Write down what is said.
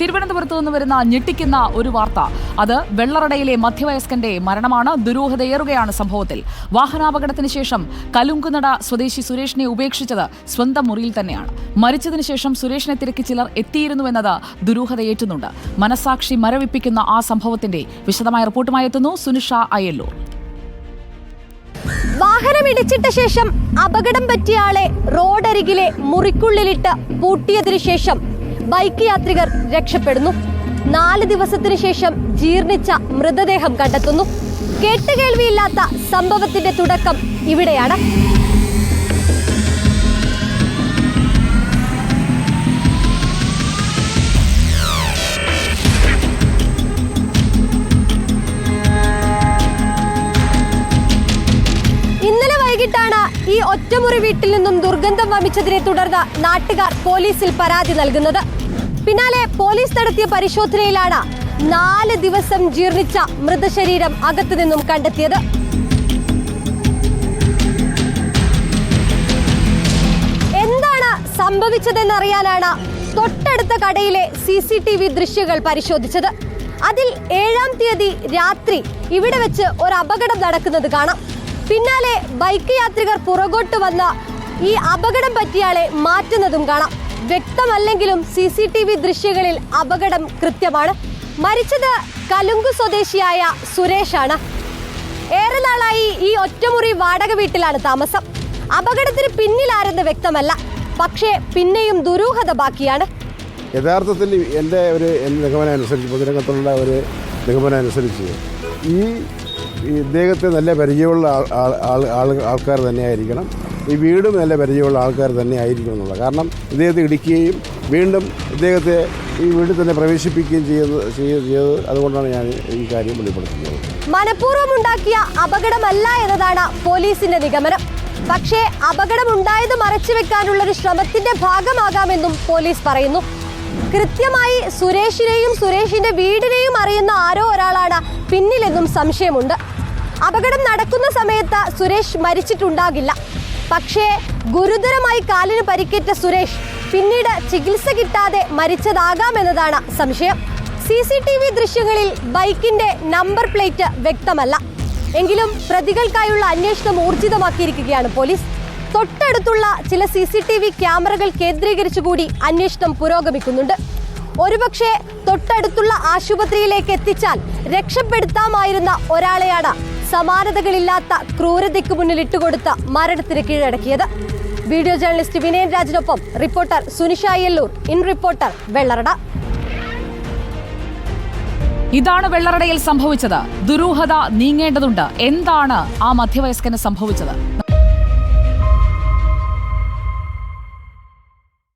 തിരുവനന്തപുരത്ത് നിന്ന് വരുന്ന ഞെട്ടിക്കുന്ന ഒരു വാർത്ത. അത് വെള്ളറടയിലെ മധ്യവയസ്കന്റെ മരണമാണ്. ദുരൂഹതയേറുകയാണ് സംഭവത്തിൽ. വാഹനാപകടത്തിന് ശേഷം കലുങ്കുനട സ്വദേശി സുരേഷിനെ ഉപേക്ഷിച്ചത് സ്വന്തം മുറിയിൽ തന്നെയാണ്. മരിച്ചതിന് ശേഷം സുരേഷിനെ തിരക്കി ചിലർ എത്തിയിരുന്നുവെന്നത് ദുരൂഹതയേറ്റുന്നുണ്ട് മനസാക്ഷി മരവിപ്പിക്കുന്ന ആ സംഭവത്തിന്റെ വിശദമായ റിപ്പോർട്ടുമായി എത്തുന്നു സുനിഷ അയ്യല്ലൂർ. വാഹനമിടിച്ചിട്ട ശേഷം അപകടം പറ്റിയ ആളെ റോഡരികിലെ മുറിക്കുള്ളിലിട്ട് പൂട്ടിയതിനു ശേഷം ബൈക്ക് യാത്രികർ രക്ഷപ്പെടുന്നു. നാല് ദിവസത്തിനു ശേഷം ജീർണിച്ച മൃതദേഹം കണ്ടെത്തുന്നു. കേട്ടുകേൾവിയില്ലാത്ത സംഭവത്തിന്റെ തുടക്കം ഇവിടെയാണ്. ഇന്നലെ വൈകിട്ടാണ് ഈ ഒറ്റമുറി വീട്ടിൽ നിന്നും ദുർഗന്ധം വമിച്ചതിനെ തുടർന്ന് നാട്ടുകാർ പോലീസിൽ പരാതി നൽകുന്നത്. പിന്നാലെ പോലീസ് നടത്തിയ പരിശോധനയിലാണ് നാല് ദിവസം ജീർണിച്ച മൃതശരീരം അകത്തു നിന്നും കണ്ടെത്തിയത്. എന്താണ് സംഭവിച്ചതെന്നറിയാനാണ് തൊട്ടടുത്ത കടയിലെ സി സി ടി വി ദൃശ്യങ്ങൾ പരിശോധിച്ചത്. അതിൽ ഏഴാം തീയതി രാത്രി ഇവിടെ വെച്ച് ഒരു അപകടം നടക്കുന്നത് കാണാം. പിന്നാലെ ബൈക്ക് യാത്രികർ പുറകോട്ട് വന്ന ഈ അപകടം പറ്റിയാളെ മാറ്റുന്നതും കാണാം. വ്യക്തമല്ലെങ്കിലും സി സി ടി വി ദൃശ്യങ്ങളിൽ അപകടം കൃത്യമാണ്. മരിച്ചത് കലുങ്കു സ്വദേശിയായ സുരേഷാണ്. ഏറെ നാളായി ഈ ഒറ്റമുറി വാടക വീട്ടിലാണ് താമസം. അപകടത്തിന് പിന്നിലാരെന്ന് വ്യക്തമല്ല. പക്ഷേ പിന്നെയും ദുരൂഹത ബാക്കിയാണ്. യഥാർത്ഥത്തിൽ എന്റെ ഒരു നിഗമനം അനുസരിച്ച് പൊതുരംഗത്തുള്ള ഒരു നിഗമനം അനുസരിച്ച് ഈ ഇദ്ദേഹത്തെ നല്ല പരിചയമുള്ള ആൾ- ആൾ- ആൾക്കാർ തന്നെയായിരിക്കണം. ഈ വീടും നല്ല പരിചയമുള്ള ആൾക്കാർ തന്നെ ആയിരിക്കും എന്നുള്ളത് കാരണം ഇദ്ദേഹത്തെ ഇടിക്കുകയും വീണ്ടും ഇദ്ദേഹത്തെ ഈ വീട്ടിൽ തന്നെ പ്രവേശിപ്പിക്കുകയും ചെയ്തത് ചെയ്ത് ചെയ്തത് അതുകൊണ്ടാണ് ഞാൻ ഈ കാര്യം വെളിപ്പെടുത്തുന്നത്. മനഃപൂർവം ഉണ്ടാക്കിയ അപകടമല്ല എന്നതാണ് പോലീസിന്റെ നിഗമനം. പക്ഷേ അപകടമുണ്ടായത് മറച്ചുവെക്കാനുള്ള ഒരു ശ്രമത്തിന്റെ ഭാഗമാകാമെന്നും പോലീസ് പറയുന്നു. കൃത്യമായി സുരേഷിനെയും സുരേഷിന്റെ വീടിനെയും അറിയുന്ന ആരോ ഒരാളാണ് പിന്നിലെന്നും സംശയമുണ്ട്. അപകടം നടക്കുന്ന സമയത്ത് സുരേഷ് മരിച്ചിട്ടുണ്ടാകില്ല. പക്ഷേ ഗുരുതരമായി കാലിന് പരിക്കേറ്റ സുരേഷ് പിന്നീട് ചികിത്സ കിട്ടാതെ മരിച്ചതാകാമെന്നതാണ് സംശയം. സി സി ടി വി ദൃശ്യങ്ങളിൽ ബൈക്കിന്റെ നമ്പർ പ്ലേറ്റ് വ്യക്തമല്ല. എങ്കിലും പ്രതികൾക്കായുള്ള അന്വേഷണം ഊർജിതമാക്കിയിരിക്കുകയാണ് പോലീസ്. തൊട്ടടുത്തുള്ള ചില സി സി ടി വി ക്യാമറകൾ കേന്ദ്രീകരിച്ചുകൂടി അന്വേഷണം പുരോഗമിക്കുന്നുണ്ട്. ഒരുപക്ഷെ തൊട്ടടുത്തുള്ള ആശുപത്രിയിലേക്ക് എത്തിച്ചാൽ രക്ഷപ്പെടുത്താമായിരുന്ന ഒരാളെയാണ് സമാനതകളില്ലാത്ത ക്രൂരതയ്ക്ക് മുന്നിൽ ഇട്ടുകൊടുത്ത മരണത്തിന് കീഴടക്കിയത്. Video journalist Vinayan രാജിനൊപ്പം reporter Sunisha Yellur in reporter Vellarada. ഇതാണ് വെള്ളറടയിൽ സംഭവിച്ചത്. ദുരൂഹത നീങ്ങേണ്ടതുണ്ട്. എന്താണ് ആ മധ്യവയസ്കന് സംഭവിച്ചത്?